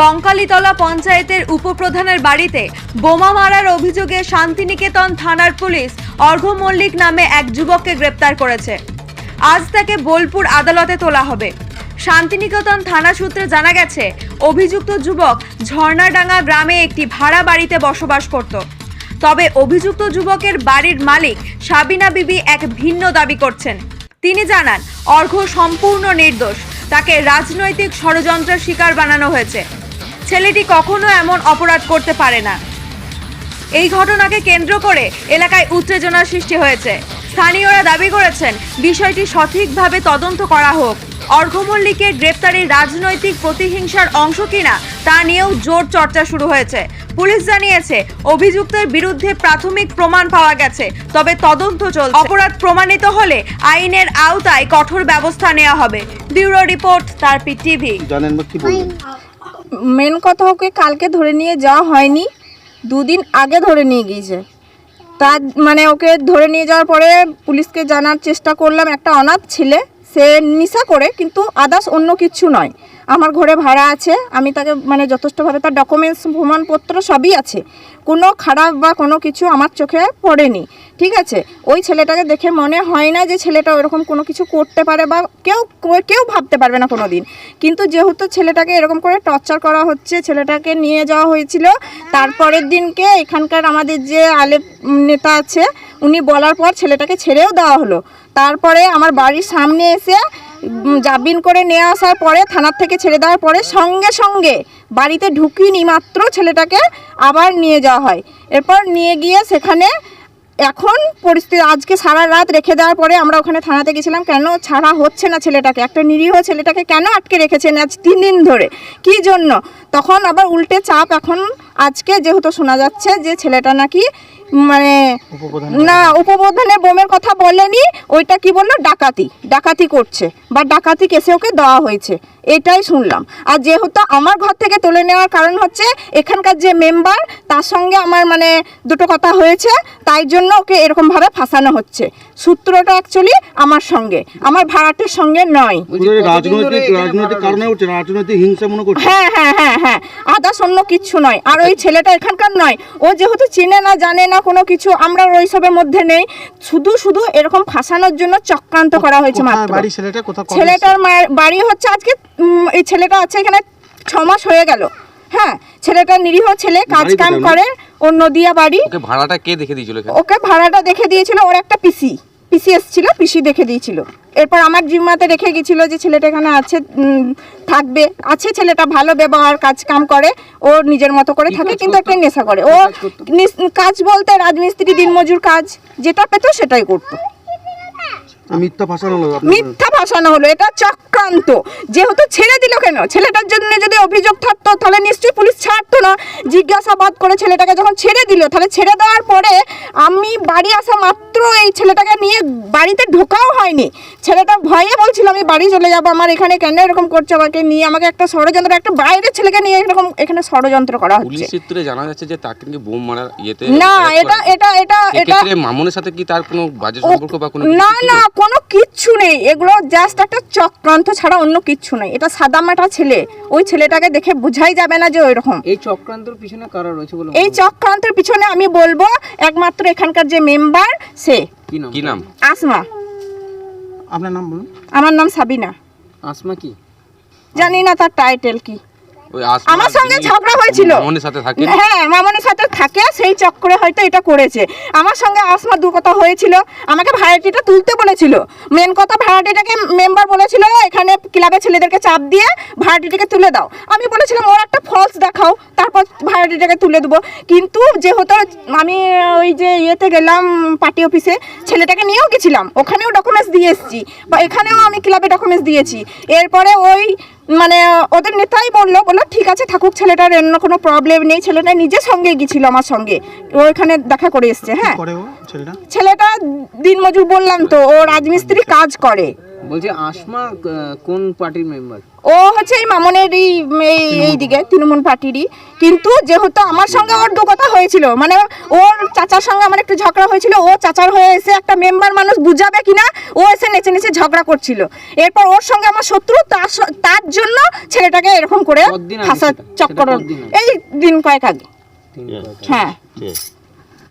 কঙ্কালীতলা পঞ্চায়েতের উপপ্রধানের বাড়িতে বোমা মারার অভিযোগে শান্তিনিকেতন থানার পুলিশ অর্ঘ্য মল্লিক নামে এক যুবককে গ্রেপ্তার করেছে। আজ তাকে বোলপুর আদালতে তোলা হবে। শান্তিনিকেতন থানা সূত্রে জানা গেছে, অভিযুক্ত যুবক ঝর্ণাডাঙ্গা গ্রামে একটি ভাড়া বাড়িতে বসবাস করত। তবে অভিযুক্ত যুবকের বাড়ির মালিক সাবিনা বিবি এক ভিন্ন দাবি করছেন। তিনি জানান, অর্ঘ্য সম্পূর্ণ নির্দোষ। তাকে রাজনৈতিক ষড়যন্ত্রের শিকার বানানো হয়েছে। ছেলেটি কখনো এমন অপরাধ করতে পারে না। এই ঘটনাকে কেন্দ্র করে এলাকায় উত্তেজনার সৃষ্টি হয়েছে। স্থানীয়রা দাবি করেছেন, বিষয়টি সঠিকভাবে তদন্ত করা হোক। অর্ঘ্য মল্লিকের গ্রেপ্তারি রাজনৈতিক প্রতিহিংসার অংশ কিনা, তা নিয়েও জোর চর্চা শুরু হয়েছে। পুলিশ জানিয়েছে, অভিযুক্তের বিরুদ্ধে প্রাথমিক প্রমাণ পাওয়া গেছে, তবে তদন্ত চলছে। অপরাধ প্রমাণিত হলে আইনের আওতায় কঠোর ব্যবস্থা নেওয়া হবে। ব্যুরো রিপোর্ট তারপি টিভি। জানেন কি মেন কথা ওকে কালকে ধরে নিয়ে যাওয়া হয়নি, দুদিন আগে ধরে নিয়ে গিয়েছে। তার মানে ওকে ধরে নিয়ে যাওয়ার পরে পুলিশকে জানার চেষ্টা করলাম, একটা অনাথ ছেলে সে নিশা করে, কিন্তু আদার্স অন্য কিছু নয়। আমার ঘরে ভাড়া আছে, আমি তাকে মানে যথেষ্টভাবে তার ডকুমেন্টস প্রমাণপত্র সবই আছে। কোনো খারাপ বা কোনো কিছু আমার চোখে পড়েনি, ঠিক আছে? ওই ছেলেটাকে দেখে মনে হয় না যে ছেলেটা ওরকম কোনো কিছু করতে পারে বা কেউ কেউ ভাবতে পারবে না কোনো দিন কিন্তু যেহেতু ছেলেটাকে এরকম করে টর্চার করা হচ্ছে, ছেলেটাকে নিয়ে যাওয়া হয়েছিল, তারপরের দিনকে এখানকার আমাদের যে আলেপ নেতা আছে উনি বলার পর ছেলেটাকে ছেড়েও দেওয়া হলো। তারপরে আমার বাড়ির সামনে এসে জামিন করে নিয়ে আসার পরে, থানার থেকে ছেড়ে দেওয়ার পরে সঙ্গে সঙ্গে বাড়িতে ঢুকিনি মাত্র ছেলেটাকে আবার নিয়ে যাওয়া হয়। এরপর নিয়ে গিয়ে সেখানে এখন পরিস্থিতি, আজকে সারা রাত রেখে দেওয়ার পরে আমরা ওখানে থানাতে গেছিলাম, কেন ছাড়া হচ্ছে না ছেলেটাকে? একটা নিরীহ ছেলেটাকে কেন আটকে রেখেছেন আজ তিন দিন ধরে? কি জন্য? তখন আবার উল্টে চাপ এখন আজকে যেহেতু শোনা যাচ্ছে যে ছেলেটা নাকি মানে না উপপ্রধানের বোমের কথা বলেনি ওইটা কি বলল? ডাকাতি। ডাকাতি করছে। বা ডাকাতি কেসে ওকে দেওয়া হয়েছে। এটাই শুনলাম। আর যেহেতু আমার ঘর থেকে তুলে নেওয়ার কারণ হচ্ছে এখানকার যে মেম্বার তার সঙ্গে আমার মানে দুটো কথা হয়েছে তাই জন্য ওকে এরকমভাবে ফাঁসানো হচ্ছে। সূত্রটা অ্যাকচুয়ালি আমার সঙ্গে। আমার ভাড়াটের সঙ্গে নয়। পুরো রাজনৈতিক রাজনৈতিক কারণে হচ্ছে রাজনৈতিক হিংসা করছে। হ্যাঁ হ্যাঁ হ্যাঁ হ্যাঁ। আদার্স অন্য কিচ্ছু নয়। আর ওই ছেলেটা এখানকার নয়। ও যেহেতু চিনে না জানে না কোনো কিছু আমরা ওই সবের মধ্যে নেই। শুধু শুধু এরকম ফাঁসানোর জন্য চক্রান্ত করা হয়েছে মাত্র। বাড়ি? ছেলেটা কোথাও ছেলেটার মায়ের বাড়ি হচ্ছে আজকে এই ছেলেটা আছে এখানে ছ মাস হয়ে গেল। হ্যাঁ ছেলেটা নিরীহ ছেলে কাজ কাম করে অন্য দিয়া বাড়ি। ওকে ভাড়াটা কে দেখে দিয়েছিল ওকে ভাড়াটা দেখে দিয়েছিল ওর একটা পিসি। পিসি এসেছিল পিসি দেখে দিয়েছিল। এরপর আমার জিম্মাতে রেখে গেছিল যে ছেলেটা এখানে আছে থাকবে আছে ছেলেটা ভালো ব্যবহার কাজ কাম করে ও নিজের মতো করে থাকে কিন্তু একটা নেশা করে। ও কাজ বলতে রাজমিস্ত্রি দিনমজুর কাজ যেটা পেতো সেটাই করতো। মিথ্যা ভাসানো হলো এটা চক্রান্ত। যেহেতু ছেড়ে দিল কেন? ছেলেটার জন্য যদি অভিযোগ থাকতো তাহলে নিশ্চয়ই পুলিশ ছাড়তো না। জিজ্ঞাসাবাদ করে ছেলেটাকে যখন ছেড়ে দিল তাহলে ছেড়ে দেওয়ার পরে আমি বাড়ি আসা মাত্র এই ছেলেটাকে নিয়ে বাড়িতে ঢোকাও হয়নি। ছেলেটা ভয়ে বলছিল আমি বাড়ি চলে যাব আমার এখানে কেন এরকম করছে আমাকে? নিয়ে আমাকে একটা ষড়যন্ত্র একটা বাইরের ছেলেকে নিয়ে এরকম এখানে ষড়যন্ত্র করা হচ্ছে। সূত্রে জানা যাচ্ছে যে তাকে নাকি বোম মারার ইয়েতে না এটা এটা এটা এটা মামুনের সাথে কি তার কোনো বাজে সম্পর্ক বা কোনো না না কোনো কিচ্ছু নেই। এগুলো জাস্ট একটা চক্রান্ত ছাড়া অন্য কিছু নাই। এটা সাদা মাটা ছেলে ওই ছেলেটাকে দেখে বোঝাই যাবে না যে ওই রকম এই চক্রান্তর পিছনে কারা রয়েছে বলো এই চক্রান্তের পিছনে আমি বলব একমাত্র এখানকার যে মেম্বার সে। কি নাম? কি নাম? আসমা। আপনার নাম বলুন। আমার নাম সাবিনা। আসমা কি? জানি না তার টাইটেল কি। আমার সঙ্গে ঝগড়া হয়েছিল। মামুনের সাথে থাকে? হ্যাঁ মামনের সাথে থাকে সেই চক্করে হয়তো এটা করেছে। আমার সঙ্গে আসমা দু কথা হয়েছিল। আমাকে ভাড়াটিটা তুলতে বলেছিল। মেন কথা ভাড়াটিটাকে মেম্বার বলেছিল এখানে ক্লাবে ছেলেদেরকে চাপ দিয়ে ভাড়াটিটাকে তুলে দাও। আমি বলেছিলাম ওর একটা ফলস দেখাও তারপর ভাড়াটিটাকে তুলে দেবো। কিন্তু যেহেতু আমি ওই যে ইয়েতে গেলাম পার্টি অফিসে ছেলেটাকে নিয়েও গেছিলাম। ওখানেও ডকুমেন্টস দিয়ে এসেছি বা এখানেও আমি ক্লাবে ডকুমেন্টস দিয়েছি। এরপরে ওই মানে ওদের নেতাই বলল বলল ঠিক আছে থাকুক ছেলেটার অন্য কোনো প্রবলেম নেই। ছেলেটা নিজের সঙ্গে গিয়েছিল আমার সঙ্গে। ও এখানে দেখা করে এসছে হ্যাঁ? ছেলেটা? ছেলেটা দিনমজুর বললাম তো ও রাজমিস্ত্রি কাজ করে। বলছি আসমা কোন পার্টির মেম্বার ও হচ্ছে এই মামনেরই এই এইদিকে তৃণমূল পার্টিরই। কিন্তু যেহেতু আমার সঙ্গে ওর দু কথা হয়েছিল মানে ওর চাচার সঙ্গে আমার একটু ঝগড়া হয়েছিল ও চাচার হয়ে এসে একটা মেম্বার মানুষ বুঝাবে কিনা ও এসে নেচে নেচে ঝগড়া করছিল। এরপর ওর সঙ্গে আমার শত্রু তার স- তার জন্য ছেলেটাকে এরকম করে ফাঁসা চক্কর? এই দিন কয়েক আগে। হ্যাঁ। ঠিক আছে।